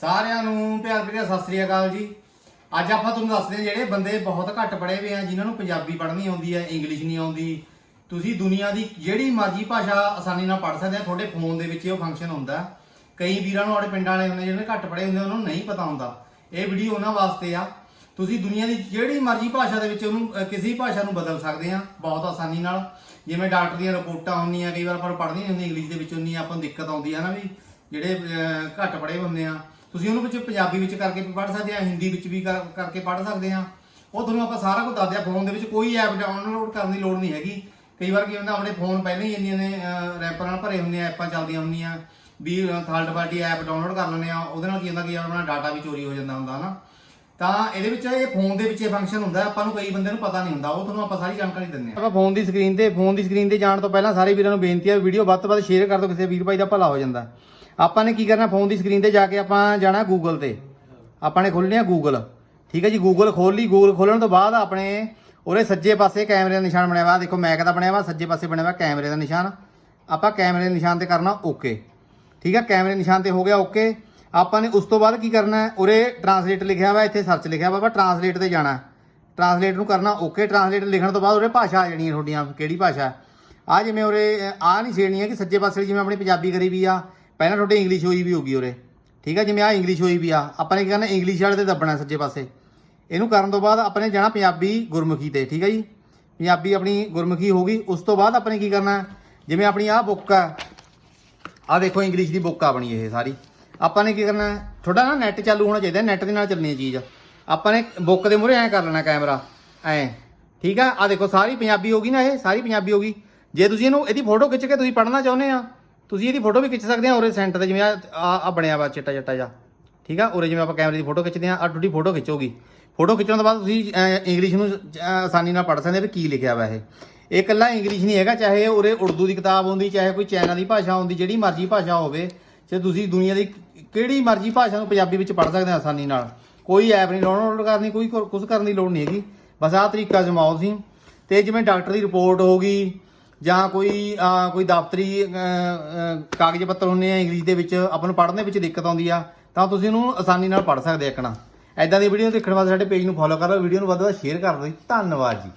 ਸਾਰਿਆਂ ਨੂੰ ਪਿਆਰ ਭਰੀ ਸਤਿ ਸ੍ਰੀ ਅਕਾਲ ਜੀ। ਅੱਜ ਆਪਾਂ ਤੁਹਾਨੂੰ ਦੱਸਦੇ ਹਾਂ ਜਿਹੜੇ ਬੰਦੇ ਬਹੁਤ ਘੱਟ ਪੜ੍ਹੇ ਹੋਏ ਆ, ਜਿਨ੍ਹਾਂ ਨੂੰ ਪੰਜਾਬੀ ਪੜ੍ਹਨੀ ਆਉਂਦੀ ਹੈ ਇੰਗਲਿਸ਼ ਨਹੀਂ ਆਉਂਦੀ। ਤੁਸੀਂ ਦੁਨੀਆ ਦੀ ਜਿਹੜੀ ਮਰਜ਼ੀ ਭਾਸ਼ਾ ਆਸਾਨੀ ਨਾਲ ਪੜ੍ਹ ਸਕਦੇ ਆ, ਤੁਹਾਡੇ ਫੋਨ ਦੇ ਵਿੱਚ ਇਹ ਫੰਕਸ਼ਨ ਹੁੰਦਾ। ਕਈ ਵੀਰਾਂ ਨੂੰ ਆਪਣੇ ਪਿੰਡਾਂ ਵਾਲੇ ਹੁੰਦੇ ਜਿਹੜੇ ਘੱਟ ਪੜ੍ਹੇ ਹੁੰਦੇ ਉਹਨਾਂ ਨੂੰ ਨਹੀਂ ਪਤਾ ਹੁੰਦਾ। ਇਹ ਵੀਡੀਓ ਉਹਨਾਂ ਵਾਸਤੇ ਆ। ਤੁਸੀਂ ਦੁਨੀਆ ਦੀ ਜਿਹੜੀ ਮਰਜ਼ੀ ਭਾਸ਼ਾ ਦੇ ਵਿੱਚ ਉਹਨੂੰ ਕਿਸੇ ਭਾਸ਼ਾ ਨੂੰ ਬਦਲ ਸਕਦੇ ਆ, ਬਹੁਤ ਆਸਾਨੀ ਨਾਲ। ਜਿਵੇਂ ਡਾਕਟਰ ਦੀਆਂ ਰਿਪੋਰਟਾਂ ਹੁੰਦੀਆਂ, ਕਈ ਵਾਰ ਆਪਾਂ ਪੜ੍ਹਨੀ ਨਹੀਂ ਹੁੰਦੀ ਇੰਗਲਿਸ਼ ਦੇ ਵਿੱਚ ਹੁੰਦੀ ਆਪਾਂ ਨੂੰ ਦਿੱਕਤ ਆਉਂਦੀ ਹੈ ਨਾ ਵੀ ਜਿਹੜੇ ਅਹ, ਘੱਟ ਪੜ੍ਹੇ ਹੁੰਦੇ ਆ ਤੁਸੀਂ ਉਹਨੂੰ ਵਿੱਚ ਪੰਜਾਬੀ ਵਿੱਚ ਕਰਕੇ ਵੀ ਪੜ੍ਹ ਸਕਦੇ ਆ ਹਿੰਦੀ ਵਿੱਚ ਵੀ ਕਰ- ਕਰਕੇ ਪੜ੍ਹ ਸਕਦੇ ਆ। ਉਹ ਤੁਹਾਨੂੰ ਆਪਾਂ ਸਾਰਾ ਕੁਝ ਦੱਸਦੇ ਆ ਫੋਨ ਦੇ ਵਿੱਚ ਕੋਈ ਐਪ ਡਾਊਨਲੋਡ ਕਰਨ ਦੀ ਲੋੜ ਨਹੀਂ ਹੈਗੀ। ਕਈ ਵਾਰ ਕੀ ਹੁੰਦਾ ਆਪਣੇ ਫੋਨ ਪਹਿਲਾਂ ਹੀ ਇੰਨੀਆਂ ਨੇ ਰੈਪਰ ਨਾਲ ਭਰੇ ਹੁੰਦੇ ਆ ਐਪਾਂ ਚੱਲਦੀਆਂ ਹੁੰਦੀਆਂ ਵੀ ਥਰਡ ਪਾਰਟੀ ਐਪ ਡਾਊਨਲੋਡ ਕਰ ਲੈਂਦੇ ਆ ਉਹਦੇ ਨਾਲ ਕੀ ਹੁੰਦਾ ਕਿ ਆਪਣਾ ਡਾਟਾ ਵੀ ਚੋਰੀ ਹੋ ਜਾਂਦਾ ਹੁੰਦਾ ਹਨਾ? ਤਾਂ ਇਹਦੇ ਵਿੱਚ ਇਹ ਫੋਨ ਦੇ ਵਿੱਚ ਇਹ ਫੰਕਸ਼ਨ ਹੁੰਦਾ ਆਪਾਂ ਨੂੰ ਕਈ ਬੰਦੇ ਨੂੰ ਪਤਾ ਨਹੀਂ ਹੁੰਦਾ ਉਹ ਤੁਹਾਨੂੰ ਆਪਾਂ ਸਾਰੀ ਜਾਣਕਾਰੀ ਦਿੰਦੇ ਆ। ਆਪਾਂ ਫੋਨ ਦੀ ਸਕਰੀਨ ਤੇ ਫੋਨ ਦੀ ਸਕਰੀਨ ਤੇ ਜਾਣ ਤੋਂ ਪਹਿਲਾਂ ਸਾਰੇ ਵੀਰਾਂ ਨੂੰ ਬੇਨਤੀ ਹੈ ਵੀਡੀਓ ਵੱਧ ਤੋਂ ਵੱਧ ਸ਼ੇਅਰ ਕਰ ਦਿਓ ਕਿਸੇ ਵੀਰ ਭਾਈ ਦਾ ਭਲਾ ਹੋ ਜਾਂਦਾ। ਆਪਾਂ ਨੇ ਕੀ ਕਰਨਾ ਫੋਨ ਦੀ ਸਕਰੀਨ ਤੇ ਜਾ ਕੇ ਆਪਾਂ ਜਾਣਾ ਗੂਗਲ ਤੇ। ਆਪਾਂ ਨੇ ਖੋਲ੍ਹਣੀ ਆ ਗੂਗਲ ਠੀਕ ਹੈ ਜੀ ਗੂਗਲ ਖੋਲ ਲਈ। ਗੂਗਲ ਖੋਲਣ ਤੋਂ ਬਾਅਦ ਆਪਣੇ ਉਰੇ ਸੱਜੇ ਪਾਸੇ ਕੈਮਰੇ ਦਾ ਨਿਸ਼ਾਨ ਬਣਿਆ ਵਾ। ਦੇਖੋ ਮੈਕ ਦਾ ਬਣਿਆ ਵਾ, ਸੱਜੇ ਪਾਸੇ ਬਣਿਆ ਵਾ ਕੈਮਰੇ ਦਾ ਨਿਸ਼ਾਨ। ਆਪਾਂ ਕੈਮਰੇ ਦੇ ਨਿਸ਼ਾਨ ਤੇ ਕਰਨਾ ਓਕੇ ਠੀਕ ਹੈ, ਕੈਮਰੇ ਨਿਸ਼ਾਨ ਤੇ ਹੋ ਗਿਆ ਓਕੇ ਆਪਾਂ ਨੇ ਉਸ ਤੋਂ ਬਾਅਦ ਕੀ ਕਰਨਾ ਹੈ? ਉਰੇ ਟਰਾਂਸਲੇਟ ਲਿਖਿਆ ਵਾ, ਇੱਥੇ ਸਰਚ ਲਿਖਿਆ ਵਾ ਟਰਾਂਸਲੇਟ ਤੇ ਜਾਣਾ ਟਰਾਂਸਲੇਟ ਨੂੰ ਕਰਨਾ ਓਕੇ ਟਰਾਂਸਲੇਟ ਲਿਖਣ ਤੋਂ ਬਾਅਦ ਉਰੇ ਭਾਸ਼ਾ ਆ ਜਾਣੀ ਹੈ ਤੁਹਾਡੀਆਂ, ਕਿਹੜੀ ਭਾਸ਼ਾ ਆ ਜਿਵੇਂ ਉਰੇ ਆ ਨਹੀਂ ਛੇੜਨੀ ਹੈ ਕਿ ਸੱਜੇ ਪਾਸੇ ਜਿਵੇਂ ਆਪਣੀ ਪੰਜਾਬੀ ਕਰੀ ਵੀ ਆ ਪਹਿਲਾਂ ਤੁਹਾਡੀ ਇੰਗਲਿਸ਼ ਹੋਈ ਵੀ ਹੋਗੀ ਉਰੇ। ਠੀਕ ਹੈ ਜਿਵੇਂ ਆ ਇੰਗਲਿਸ਼ ਹੋਈ ਵੀ ਆ, ਆਪਾਂ ਨੇ ਕੀ ਕਰਨਾ ਇੰਗਲਿਸ਼ ਵਾਲੇ ਤੇ ਦੱਬਣਾ ਸੱਜੇ ਪਾਸੇ। ਇਹਨੂੰ ਕਰਨ ਤੋਂ ਬਾਅਦ ਆਪਾਂ ਨੇ ਜਾਣਾ ਪੰਜਾਬੀ ਗੁਰਮੁਖੀ ਤੇ, ਠੀਕ ਹੈ ਜੀ? ਪੰਜਾਬੀ ਆਪਣੀ ਗੁਰਮੁਖੀ ਹੋ ਗਈ, ਉਸ ਤੋਂ ਬਾਅਦ ਆਪਾਂ ਨੇ ਕੀ ਕਰਨਾ, ਜਿਵੇਂ ਆਪਣੀ ਆਹ ਬੁੱਕ ਆ ਆ ਦੇਖੋ ਇੰਗਲਿਸ਼ ਦੀ ਬੁੱਕ ਆ ਆਪਣੀ ਇਹ ਸਾਰੀ। ਆਪਾਂ ਨੇ ਕੀ ਕਰਨਾ ਹੈ? ਥੋੜਾ ਨਾ ਨੈਟ ਚਾਲੂ ਹੋਣਾ ਚਾਹੀਦਾ ਨੈਟ ਦੇ ਨਾਲ ਚੱਲਣੀ ਹੈ ਚੀਜ਼। ਆਪਾਂ ਨੇ ਬੁੱਕ ਦੇ ਮੂਹਰੇ ਐਂ ਕਰ ਲੈਣਾ ਕੈਮਰਾ, ਐਂ। ਠੀਕ ਆ ਆ ਦੇਖੋ ਸਾਰੀ ਪੰਜਾਬੀ ਹੋ ਗਈ ਨਾ ਇਹ, ਸਾਰੀ ਪੰਜਾਬੀ ਹੋ ਗਈ। ਜੇ ਤੁਸੀਂ ਇਹਨੂੰ, ਇਹਦੀ ਫੋਟੋ ਖਿੱਚ ਕੇ ਤੁਸੀਂ ਪੜ੍ਹਨਾ ਚਾਹੁੰਦੇ ਆ ਤੁਸੀਂ ਇਹਦੀ ਫੋਟੋ ਵੀ ਖਿੱਚ ਸਕਦੇ ਆ ਉਰੇ ਸੈਂਟਰ ਤੇ, ਜਿਵੇਂ ਆ ਆ ਬਣਿਆ ਵਾ ਚਿੱਟਾ ਚਿੱਟਾ ਜਿਹਾ। ਠੀਕ ਆ? ਉਰੇ ਜਿਵੇਂ ਆਪਾਂ ਕੈਮਰੇ ਦੀ ਫੋਟੋ ਖਿੱਚਦੇ ਆ ਆ ਤੁਹਾਡੀ ਫੋਟੋ ਖਿੱਚੋਗੀ। ਫੋਟੋ ਖਿੱਚਣ ਤੋਂ ਬਾਅਦ ਤੁਸੀਂ ਇੰਗਲਿਸ਼ ਨੂੰ ਆਸਾਨੀ ਨਾਲ ਪੜ੍ਹ ਸਕਦੇ ਆ ਵੀ ਕੀ ਲਿਖਿਆ ਵਾ ਇਹ। ਇਹ ਇਕੱਲਾ ਇੰਗਲਿਸ਼ ਨਹੀਂ ਹੈਗਾ, ਚਾਹੇ ਉਰੇ ਉਰਦੂ ਦੀ ਕਿਤਾਬ ਹੁੰਦੀ, ਚਾਹੇ ਕੋਈ ਚਾਈਨਾ ਦੀ ਭਾਸ਼ਾ ਹੁੰਦੀ, ਜਿਹੜੀ ਮਰਜ਼ੀ ਭਾਸ਼ਾ ਹੋਵੇ ਜੇ ਤੁਸੀਂ ਦੁਨੀਆ ਦੀ ਕਿਹੜੀ ਮਰਜ਼ੀ ਭਾਸ਼ਾ ਨੂੰ ਪੰਜਾਬੀ ਵਿੱਚ ਪੜ੍ਹ ਸਕਦੇ ਆ ਆਸਾਨੀ ਨਾਲ। ਕੋਈ ਐਪ ਨਹੀਂ ਡਾਊਨਲੋਡ ਕਰਨੀ ਕੋਈ ਕੁਝ ਕਰਨ ਦੀ ਲੋੜ ਨਹੀਂ ਹੈਗੀ। ਬਸ ਆਹ ਤਰੀਕਾ ਜਮਾਓ ਤੁਸੀਂ। ਤੇ ਜਿਵੇਂ ਡਾਕਟਰ ਦੀ ਰਿਪੋਰਟ ਹੋ ਗਈ ਜਾਂ ਕੋਈ ਕੋਈ ਦਫ਼ਤਰੀ ਕਾਗਜ਼ ਪੱਤਰ ਹੁੰਦੇ ਆ ਇੰਗਲਿਸ਼ ਦੇ ਵਿੱਚ, ਆਪਾਂ ਨੂੰ ਪੜ੍ਹਨ ਦੇ ਵਿੱਚ ਦਿੱਕਤ ਆਉਂਦੀ ਆ, ਤਾਂ ਤੁਸੀਂ ਉਹਨੂੰ ਆਸਾਨੀ ਨਾਲ ਪੜ੍ਹ ਸਕਦੇ ਆ ਇੱਕਣਾ ਐਦਾਂ ਦੀ ਵੀਡੀਓ ਦੇਖਣ ਵਾਸਤੇ ਸਾਡੇ ਪੇਜ ਨੂੰ ਫੋਲੋ ਕਰੋ ਵੀਡੀਓ ਨੂੰ ਵੱਧ ਤੋਂ ਵੱਧ ਸ਼ੇਅਰ ਕਰ ਦਿਓ ਜੀ। ਧੰਨਵਾਦ ਜੀ